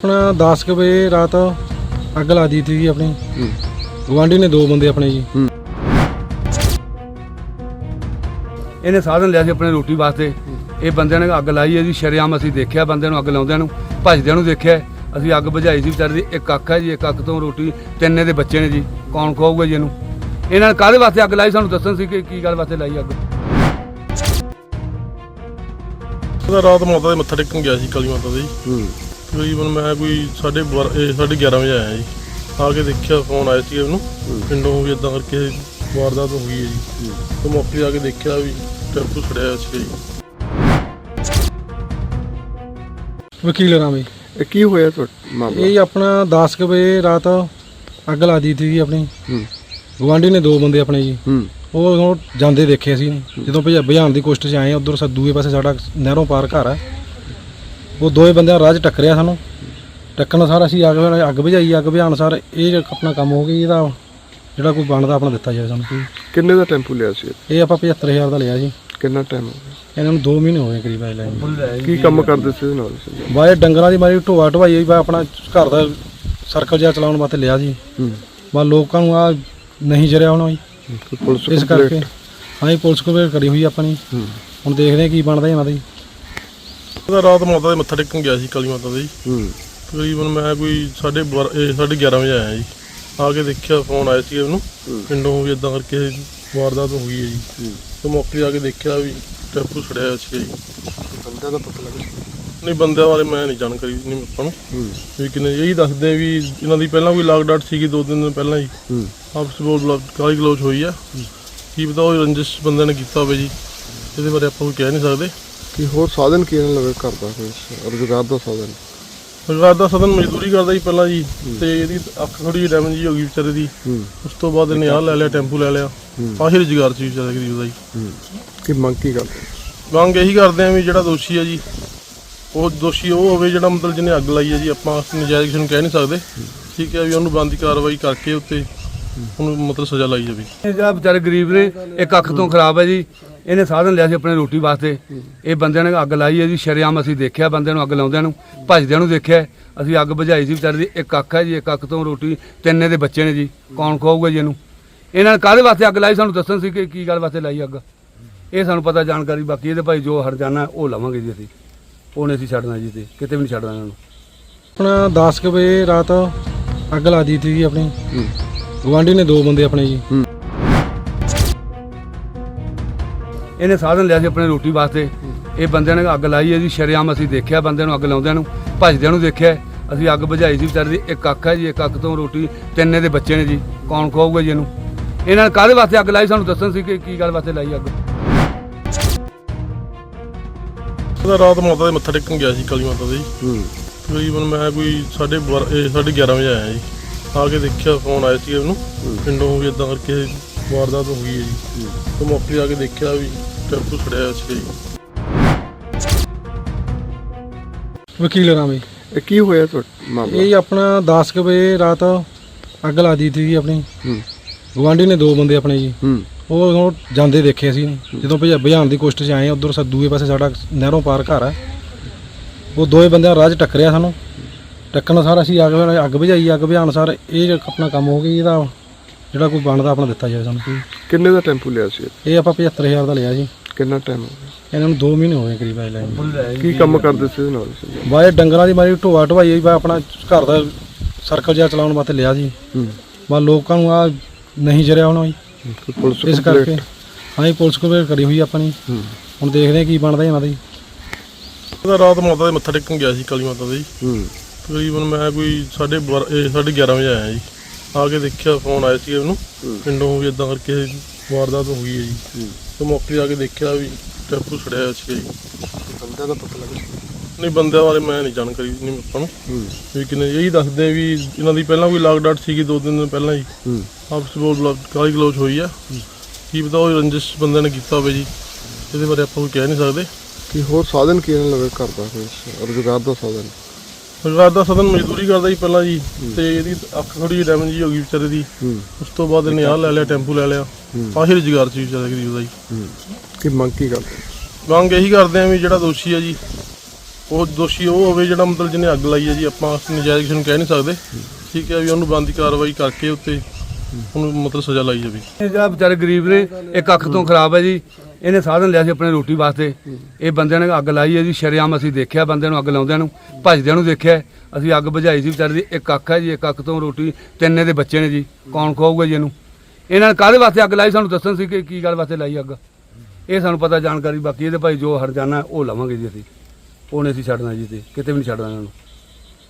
ਆਪਣਾ 10 ਕੁ ਵਜੇ ਰਾਤ ਅੱਗ ਲਾ ਦਿੱਤੀ ਸੀ ਆਪਣੀ। ਗਵਾਂਢੀ ਨੇ ਦੋ ਬੰਦੇ ਆਪਣੇ ਜੀ। ਇਹਨੇ ਸਾਧਨ ਲਿਆ ਸੀ ਆਪਣੇ ਰੋਟੀ ਵਾਸਤੇ। ਇਹ ਬੰਦਿਆਂ ਨੇ ਅੱਗ ਲਾਈ ਹੈ ਜੀ ਸ਼ਰੇਆਮ ਅਸੀਂ ਦੇਖਿਆ ਬੰਦਿਆਂ ਨੂੰ ਅੱਗ ਲਾਉਂਦਿਆਂ ਨੂੰ ਭੱਜਦਿਆਂ ਨੂੰ ਦੇਖਿਆ। ਅਸੀਂ ਅੱਗ ਬੁਝਾਈ ਸੀ ਵਿਚਾਰੇ ਦੀ ਇੱਕ ਅੱਖ ਹੈ ਜੀ ਇੱਕ ਅੱਖ ਤੋਂ ਰੋਟੀ ਤਿੰਨੇ ਦੇ ਬੱਚੇ ਨੇ ਜੀ। ਕੌਣ ਖਾਊਗਾ ਜੀ ਇਹਨੂੰ? ਇਹਨਾਂ ਨੇ ਕਾਹਦੇ ਵਾਸਤੇ ਅੱਗ ਲਾਈ? ਸਾਨੂੰ ਦੱਸਣ ਸੀ ਕਿ ਕੀ ਗੱਲ ਵਾਸਤੇ ਲਾਈ ਅੱਗ। ਰਾਤ ਮਾਤਾ ਦੇ ਮੱਥਾ ਟੇਕਣ ਗਿਆ ਸੀ ਕਾਲੀ ਮਾਤਾ ਦੇ ਜੀ। ਹੂੰ। ਤਕਰੀਬਨ ਮੈਂ ਕੋਈ 12:30 ਸਾਢੇ 11 ਵਜੇ ਆਇਆ ਜੀ। ਆ ਕੇ ਦੇਖਿਆ ਫੋਨ ਆਇਆ ਸੀ ਉਹਨੂੰ ਪਿੰਡੋਂ ਵੀ ਇਦਾਂ ਕਰਕੇ ਵਾਰਦਾਤ ਹੋ ਗਈ ਹੈ ਜੀ। ਤੇ ਮੌਕੇ ਆ ਕੇ ਦੇਖਿਆ ਵੀ ਟੈਂਪੂ ਖੜਿਆ ਹੋਇਆ ਸੀ ਜੀ। ਵਕੀਲ ਰਾਮ ਇਹ ਕੀ ਹੋਇਆ ਤੁਹਾਡਾ ਮਾਮਲਾ? ਇਹ ਆਪਣਾ 10 ਕੁ ਵਜੇ ਰਾਤ ਅੱਗ ਲਾ ਦਿੱਤੀ ਸੀ ਆਪਣੀ। ਹੂੰ। ਗਵਾਂਢੀ ਨੇ ਦੋ ਬੰਦੇ ਆਪਣੇ ਜੀ। ਹੂੰ। ਉਹ ਜਾਂਦੇ ਦੇਖੇ ਅਸੀਂ। ਜਦੋਂ ਭਜਾ- ਭਜਾਉਣ ਦੀ ਕੋਸ਼ਿਸ਼ 'ਚ ਆਏ ਉਧਰ ਸਾ ਦੂਏ ਪਾਸੇ ਸਾਡਾ ਨਹਿਰੋਂ ਪਾਰ ਘਰ ਹੈ। ਉਹ ਦੋਏ ਬੰਦਿਆਂ ਰਾਹ 'ਚ ਟੱਕਰਿਆ ਸਾਨੂੰ। ਟੱਕਣ ਸਾਰ ਅਸੀਂ ਅੱਗ ਅੱਗ ਬੁਝਾਈ ਅੱਗ ਬੁਝਾਉਣ ਸਾਰ ਇਹ ਜਿਹੜਾ ਆਪਣਾ ਕੰਮ ਹੋ ਗਿਆ ਇਹਦਾ ਜਿਹੜਾ ਕੋਈ ਬਣਦਾ ਆਪਣਾ ਦਿੱਤਾ ਜਾਵੇ ਸਾਨੂੰ ਕੋਈ। ਕਿੰਨੇ ਦਾ ਟੈਂਪੂ ਲਿਆ ਸੀ? ਇਹ ਆਪਾਂ 75000 ਦਾ ਲਿਆ ਜੀ। ਕਿੰਨਾ ਟਾਈਮ ਹੋ ਗਿਆ? ਇਹਨਾਂ ਨੂੰ 2 ਮਹੀਨੇ ਹੋ ਗਏ ਕਰੀਬ ਆਏ ਨੂੰ। ਕੀ ਕੰਮ ਕਰਦੇ ਸੀ ਨਾਲ? ਬਾਏ ਡੰਗਰਾਂ ਦੀ ਮਾਰੀ ਢੋਆ ਢਵਾਈ ਹੋਈ ਬਾ ਆਪਣਾ ਘਰ ਦਾ ਸਰਕਲ ਜਿਹਾ ਚਲਾਉਣ ਵਾਸਤੇ ਲਿਆ ਜੀ। ਬਾ ਲੋਕਾਂ ਨੂੰ ਆ ਨਹੀਂ ਜਰਿਆ ਹੋਣਾ ਜੀ। ਇਸ? ਕਰਕੇ ਹਾਂ ਪੁਲਿਸ ਕੋਲ ਕਰੀ ਹੋਈ ਆਪਣੀ। ਹੂੰ। ਹੁਣ ਦੇਖਦੇ ਹਾਂ ਕੀ ਬਣਦਾ ਇਹਨਾਂ ਦਾ। ਜੀ ਉਹਦਾ ਰਾਤ ਮਾਤਾ ਦੇ ਮੱਥਾ ਟੇਕਣ ਗਿਆ ਸੀ ਕਾਲੀ ਮਾਤਾ ਦੇ ਜੀ। ਹੂੰ। ਤਕਰੀਬਨ ਮੈਂ ਕੋਈ 12:30 ਸਾਢੇ 11 ਵਜੇ ਆਇਆ ਜੀ। ਆ ਕੇ ਦੇਖਿਆ ਫੋਨ ਆਇਆ ਸੀ ਉਹਨੂੰ। ਪਿੰਡੋਂ ਵੀ ਇਦਾਂ ਕਰਕੇ ਵਾਰਦਾਤ ਹੋ ਗਈ ਹੈ ਜੀ। ਤੇ ਮੌਕੇ ਆ ਕੇ ਦੇਖਿਆ ਵੀ ਟੈਂਪੂ ਹੋਇਆ ਸੀ ਜੀ। ਬੰਦਾ ਦਾ ਪਤਾ ਲੱਗਾ ਨਹੀਂ ਬੰਦਿਆਂ ਬਾਰੇ ਮੈਂ ਨਹੀਂ ਜਾਣਕਾਰੀ ਨਹੀਂ ਆਪਾਂ ਨੂੰ। ਹੂੰ। ਵੀ ਕਿੰਨੇ ਇਹੀ ਦੱਸਦੇ ਵੀ ਇਹਨਾਂ ਦੀ ਪਹਿਲਾਂ ਕੋਈ ਲਾਗ ਡਾਟ ਸੀਗੀ ਦੋ ਤਿੰਨ ਦਿਨ ਪਹਿਲਾਂ ਹੀ ਹੂੰ। ਆਪਸ ਵਿੱਚ ਕਾਲੀ ਗਲੋਚ ਹੋਈ ਆ। ਕੀ ਪਤਾ ਉਹ ਰੰਜਿਸ਼ ਬੰਦੇ ਨੇ ਕੀਤਾ ਹੋਵੇ ਜੀ। ਇਹਦੇ ਬਾਰੇ ਆਪਾਂ ਕੋਈ ਕਹਿ ਨਹੀਂ ਸਕਦੇ। ਕੀ ਹੋਰ ਸਾਧਨ ਕੀ ਲਵੇ ਕਰਦਾ ਕੋਈ ਰੁਜ਼ਗਾਰ ਦਾ ਸਾਧਨ? ਰੋਜ਼ਗਾਰ ਦਾ ਸਦਨ ਮਜ਼ਦੂਰੀ ਕਰਦਾ ਜੀ ਪਹਿਲਾਂ ਜੀ ਤੇ ਇਹਦੀ ਅੱਖ ਥੋੜੀ ਜਿਹੀ ਡੈਮੇਜ ਹੋ ਗਈ ਵਿਚਾਰੇ ਦੀ। ਉਸ ਤੋਂ ਬਾਅਦ ਇਹਨੇ ਆਹ ਲੈ ਲਿਆ ਟੈਂਪੂ ਲੈ ਲਿਆ। ਆਹੀ ਰੁਜ਼ਗਾਰ ਸੀ ਵਿਚਾਰੇ ਦੀ ਉਹਦਾ ਜੀ। ਕੀ ਮੰਗ ਕੀ ਕਰਦੇ? ਮੰਗ ਇਹੀ ਕਰਦੇ ਆ ਵੀ ਜਿਹੜਾ ਦੋਸ਼ੀ ਆ ਜੀ ਉਹ ਦੋਸ਼ੀ ਉਹ ਹੋਵੇ ਜਿਹੜਾ ਮਤਲਬ ਜਿਹਨੇ ਅੱਗ ਲਾਈ ਹੈ ਜੀ ਆਪਾਂ ਨਜਾਇਜ਼ ਕਿਸੇ ਨੂੰ ਕਹਿ ਨਹੀਂ ਸਕਦੇ। ਠੀਕ ਹੈ ਵੀ ਉਹਨੂੰ ਬੰਦੀ ਕਾਰਵਾਈ ਕਰਕੇ ਉੱਤੇ ਉਹਨੂੰ ਮਤਲਬ ਸਜ਼ਾ ਲਾਈ ਜਾਵੇ। ਇਹ ਜਿਹੜਾ ਵਿਚਾਰੇ ਗਰੀਬ ਨੇ ਇੱਕ ਅੱਖ ਤੋਂ ਖਰਾਬ ਹੈ ਜੀ। ਇਹਨੇ ਸਾਧਨ ਲਿਆ ਸੀ ਆਪਣੇ ਰੋਟੀ ਵਾਸਤੇ। ਇਹ ਬੰਦਿਆਂ ਨੇ ਅੱਗ ਲਾਈ ਹੈ ਜੀ ਸ਼ਰੇਆਮ ਅਸੀਂ ਦੇਖਿਆ ਬੰਦਿਆਂ ਨੂੰ ਅੱਗ ਲਾਉਂਦਿਆਂ ਨੂੰ ਭੱਜਦਿਆਂ ਨੂੰ ਦੇਖਿਆ। ਅਸੀਂ ਅੱਗ ਬੁਝਾਈ ਸੀ ਵਿਚਾਰੇ ਦੀ ਇੱਕ ਅੱਖ ਹੈ ਜੀ ਇੱਕ ਅੱਖ ਤੋਂ ਰੋਟੀ ਤਿੰਨੇ ਦੇ ਬੱਚੇ ਨੇ ਜੀ ਕੌਣ ਖਾਊਗਾ ਜੀ ਇਹਨੂੰ? ਇਹਨਾਂ ਨੇ ਕਾਹਦੇ ਵਾਸਤੇ ਅੱਗ ਲਾਈ? ਸਾਨੂੰ ਦੱਸਣ ਸੀ ਕਿ ਕੀ ਗੱਲ ਵਾਸਤੇ ਲਾਈ ਅੱਗ। ਇਹ ਸਾਨੂੰ ਪਤਾ ਜਾਣਕਾਰੀ ਬਾਕੀ ਇਹਦੇ ਭਾਈ ਜੋ ਹਟ ਜਾਣਾ ਉਹ ਲਵਾਂਗੇ ਜੀ ਅਸੀਂ। ਉਹ ਨਹੀਂ ਅਸੀਂ ਛੱਡਣਾ ਜੀ ਤੇ ਕਿਤੇ ਵੀ ਨਹੀਂ ਛੱਡਣਾ ਇਹਨਾਂ ਨੂੰ। ਆਪਣਾ 10 ਕੁ ਵਜੇ ਰਾਤ ਅੱਗ ਲਾ ਦਿੱਤੀ ਸੀ ਆਪਣੀ। ਗਵਾਂਢੀ ਨੇ ਦੋ ਬੰਦੇ ਆਪਣੇ ਜੀ। ਇਹਨੇ ਸਾਧਨ ਲਿਆ ਸੀ ਆਪਣੇ ਰੋਟੀ ਵਾਸਤੇ। ਇਹ ਬੰਦਿਆਂ ਨੇ ਅੱਗ ਲਾਈ ਹੈ ਜੀ ਸ਼ਰੇਆਮ ਅਸੀਂ ਦੇਖਿਆ ਬੰਦਿਆਂ ਨੂੰ ਅੱਗ ਲਾਉਂਦਿਆਂ ਨੂੰ ਭੱਜਦਿਆਂ ਨੂੰ ਦੇਖਿਆ। ਅਸੀਂ ਅੱਗ ਬੁਝਾਈ ਸੀ ਵਿਚਾਰੇ ਦੀ ਇੱਕ ਅੱਖ ਹੈ ਜੀ ਇੱਕ ਅੱਖ ਤੋਂ ਰੋਟੀ ਤਿੰਨੇ ਦੇ ਬੱਚੇ ਨੇ ਜੀ ਕੌਣ ਖਾਊਗਾ ਜੀ ਇਹਨੂੰ? ਇਹਨਾਂ ਨੇ ਕਾਹਦੇ ਵਾਸਤੇ ਅੱਗ ਲਾਈ? ਸਾਨੂੰ ਦੱਸਣ ਸੀ ਕਿ ਕੀ ਗੱਲ ਵਾਸਤੇ ਲਾਈ ਅੱਗ। ਉਹਦਾ ਰਾਤ ਮਾਤਾ ਦੇ ਮੱਥਾ ਟੇਕਣ ਗਿਆ ਸੀ ਕਾਲੀ ਮਾਤਾ ਦੇ। ਜੀ ਹੂੰ। ਤਕਰੀਬਨ ਮੈਂ ਕੋਈ 12:30 ਸਾਢੇ 11 ਵਜੇ ਆਇਆ ਜੀ। ਆ ਕੇ ਦੇਖਿਆ ਫੋਨ ਆਇਆ ਸੀ ਉਹਨੂੰ ਪਿੰਡੋਂ ਵੀ ਇਦਾਂ ਕਰਕੇ ਵਾਰਦਾਤ ਹੋ ਗਈ ਹੈ ਜੀ। ਤੇ ਮੌਕੇ ਆ ਕੇ ਦੇਖਿਆ ਵੀ ਟੈਂਪੂ ਖੜਿਆ ਹੋਇਆ ਸੀ ਜੀ। ਵਕੀਲ ਰਾਮ ਜੀ। ਇਹ ਕੀ ਹੋਇਆ ਤੁਹਾਡਾ ਮਾਮਲਾ? ਇਹ ਆਪਣਾ 10 ਕੁ ਵਜੇ ਰਾਤ ਅੱਗ ਲਾ ਦਿੱਤੀ ਸੀ ਆਪਣੀ। ਹੂੰ। ਗਵਾਂਢੀ ਨੇ ਦੋ ਬੰਦੇ ਆਪਣੇ ਜੀ। ਹੂੰ। ਉਹ ਜਾਂਦੇ ਦੇਖੇ ਅਸੀਂ। ਜਦੋਂ ਭਜਾ- ਭਜਾਉਣ ਦੀ ਕੋਸ਼ਿਸ਼ 'ਚ ਆਏ ਉਧਰ ਸਾ ਦੂਏ ਪਾਸੇ ਸਾਡਾ ਨਹਿਰੋਂ ਪਾਰ ਘਰ ਹੈ ਉਹ ਦੋਏ ਬੰਦਿਆਂ ਰਾਹ 'ਚ ਟੱਕਰਿਆ ਸਾਨੂੰ। ਟੱਕਣ ਸਾਰ ਅਸੀਂ ਅੱਗ ਅੱਗ ਬੁਝਾਈ ਅੱਗ ਬੁਝਾਉਣ ਸਾਰ ਇਹ ਆਪਣਾ ਕੰਮ ਹੋ ਗਿਆ ਇਹਦਾ ਜਿਹੜਾ ਕੋਈ ਬਣਦਾ ਆਪਣਾ ਦਿੱਤਾ ਜਾਵੇ ਸਾਨੂੰ ਕੋਈ। ਕਿੰਨੇ ਦਾ ਟੈਂਪੂ ਲਿਆ ਸੀ? ਇਹ ਆਪਾਂ 75000 ਦਾ ਲਿਆ ਜੀ। ਕਿੰਨਾ ਟਾਈਮ ਹੋ ਗਿਆ? ਇਹਨਾਂ ਨੂੰ 2 ਮਹੀਨੇ ਹੋ ਗਏ ਕਰੀਬ ਆਏ ਨੂੰ। ਕੀ ਕੰਮ ਕਰਦੇ ਸੀ ਇਹਦੇ ਨਾਲ? ਸੀ ਬਾਏ ਡੰਗਰਾਂ ਦੀ ਮਾਰੀ ਢੋਆ ਢਵਾਈ ਹੋਈ ਬਾ ਆਪਣਾ ਘਰ ਦਾ ਸਰਕਲ ਜਿਹਾ ਚਲਾਉਣ ਵਾਸਤੇ ਲਿਆ ਜੀ। ਹੂੰ। ਬਾ ਲੋਕਾਂ ਨੂੰ ਆ ਨਹੀਂ ਜਰਿਆ ਹੋਣਾ ਜੀ। ਪੁਲਿਸ ਇਸ? ਕਰਕੇ ਹਾਂ ਜੀ ਪੁਲਿਸ ਕੋਲ ਕਰੀ ਹੋਈ ਆਪਣੀ। ਹੂੰ। ਹੁਣ ਦੇਖਦੇ ਹਾਂ ਕੀ ਬਣਦਾ ਇਹਨਾਂ ਦਾ। ਜੀ ਉਹਦਾ ਰਾਤ ਮਾਤਾ ਦੇ ਮੱਥਾ ਟੇਕਣ ਗਿਆ ਸੀ ਕਾਲੀ ਮਾਤਾ ਦੇ ਜੀ। ਹੂੰ। ਤਕਰੀਬਨ ਮੈਂ ਕੋਈ 12:30 ਸਾਢੇ 11 ਵਜੇ ਆਇਆ ਜੀ। ਆ ਕੇ ਦੇਖਿਆ ਫੋਨ ਆਇਆ ਸੀ ਉਹਨੂੰ ਪਿੰਡੋਂ ਵੀ ਇਦਾਂ ਕਰਕੇ ਵਾਰਦਾਤ ਹੋ ਗਈ ਹੈ ਜੀ। ਤੇ ਮੌਕੇ ਆ ਕੇ ਦੇਖਿਆ ਵੀ ਟੈਂਪੂ ਖੜਿਆ ਹੋਇਆ ਸੀ ਜੀ। ਬੰਦਾ ਦਾ ਪਤਾ ਲੱਗਾ। ਨਹੀਂ ਬੰਦਿਆਂ ਬਾਰੇ ਮੈਂ ਨਹੀਂ ਜਾਣਕਾਰੀ ਨਹੀਂ ਆਪਾਂ ਨੂੰ। ਵੀ ਕਿੰਨੇ ਇਹੀ ਦੱਸਦੇ ਆ ਵੀ ਇਹਨਾਂ ਦੀ ਪਹਿਲਾਂ ਕੋਈ ਲਾਗ ਡਾਟ ਸੀਗੀ ਦੋ ਦਿਨ ਪਹਿਲਾਂ ਹੀ। ਆਪਸ ਵਿੱਚ ਕਾਲੀ ਗਲੋਚ ਹੋਈ ਆ। ਕੀ ਪਤਾ ਉਹ ਰੰਜਿਸ਼ ਬੰਦੇ ਨੇ ਕੀਤਾ ਹੋਵੇ ਜੀ। ਇਹਦੇ ਬਾਰੇ ਆਪਾਂ ਕੋਈ ਕਹਿ ਨਹੀਂ ਸਕਦੇ। ਕੀ ਹੋਰ ਸਾਧਨ ਕੀ ਇਹਨਾਂ ਲਵੇ ਕਰਦਾ ਕੋਈ ਰੁਜ਼ਗਾਰ ਦਾ ਸਾਧਨ? ਰੋਜ਼ਗਾਰ ਦਾ ਸਦਨ ਮਜ਼ਦੂਰੀ ਕਰਦਾ ਜੀ ਪਹਿਲਾਂ ਜੀ ਤੇ ਇਹਦੀ ਅੱਖ ਥੋੜੀ ਜਿਹੀ ਡੈਮੇਜ ਹੋ ਗਈ ਵਿਚਾਰੇ ਦੀ। ਉਸ ਤੋਂ ਬਾਅਦ ਇਹਨੇ ਆਹ ਲੈ ਲਿਆ ਟੈਂਪੂ ਲੈ ਲਿਆ। ਆਹੀ ਰੁਜ਼ਗਾਰ ਸੀ ਵਿਚਾਰੇ ਦੀ ਉਹਦਾ ਜੀ। ਕੀ ਮੰਗ ਕੀ ਕਰਦੇ? ਮੰਗ ਇਹੀ ਕਰਦੇ ਆ ਵੀ ਜਿਹੜਾ ਦੋਸ਼ੀ ਆ ਜੀ ਉਹ ਦੋਸ਼ੀ ਉਹ ਹੋਵੇ ਜਿਹੜਾ ਮਤਲਬ ਜਿਹਨੇ ਅੱਗ ਲਾਈ ਹੈ ਜੀ ਆਪਾਂ ਨਜਾਇਜ਼ ਕਿਸੇ ਨੂੰ ਕਹਿ ਨਹੀਂ ਸਕਦੇ। ਠੀਕ ਹੈ ਵੀ ਉਹਨੂੰ ਬੰਦੀ ਕਾਰਵਾਈ ਕਰਕੇ ਉੱਤੇ ਉਹਨੂੰ ਮਤਲਬ ਸਜ਼ਾ ਲਾਈ ਜਾਵੇ। ਇਹ ਜਿਹੜਾ ਵਿਚਾਰੇ ਗਰੀਬ ਨੇ ਇੱਕ ਅੱਖ ਤੋਂ ਖਰਾਬ ਹੈ ਜੀ। ਇਹਨੇ ਸਾਧਨ ਲਿਆ ਸੀ ਆਪਣੇ ਰੋਟੀ ਵਾਸਤੇ। ਇਹ ਬੰਦਿਆਂ ਨੇ ਅੱਗ ਲਾਈ ਹੈ ਜੀ, ਸ਼ਰੇਆਮ ਅਸੀਂ ਦੇਖਿਆ ਬੰਦਿਆਂ ਨੂੰ ਅੱਗ ਲਾਉਂਦਿਆਂ ਨੂੰ, ਭੱਜਦਿਆਂ ਨੂੰ ਦੇਖਿਆ। ਅਸੀਂ ਅੱਗ ਬੁਝਾਈ ਸੀ ਵਿਚਾਰੇ ਦੀ, ਇੱਕ ਅੱਖ ਹੈ ਜੀ, ਇੱਕ ਅੱਖ ਤੋਂ ਰੋਟੀ, ਤਿੰਨੇ ਦੇ ਬੱਚੇ ਨੇ ਜੀ, ਕੌਣ ਖਾਊਗਾ ਜੀ ਇਹਨੂੰ? ਇਹਨਾਂ ਨੇ ਕਾਹਦੇ ਵਾਸਤੇ ਅੱਗ ਲਾਈ? ਸਾਨੂੰ ਦੱਸਣ ਸੀ ਕਿ ਕੀ ਗੱਲ ਵਾਸਤੇ ਲਾਈ ਅੱਗ। ਇਹ ਸਾਨੂੰ ਪਤਾ ਜਾਣਕਾਰੀ ਬਾਕੀ, ਇਹਦੇ ਭਾਈ ਜੋ ਹਰਜਾਨਾ ਉਹ ਲਵਾਂਗੇ ਜੀ ਅਸੀਂ। ਉਹ ਨਹੀਂ ਅਸੀਂ ਛੱਡਣਾ ਜੀ ਤੇ, ਕਿਤੇ ਵੀ ਨਹੀਂ ਛੱਡਣਾ ਇਹਨਾਂ ਨੂੰ।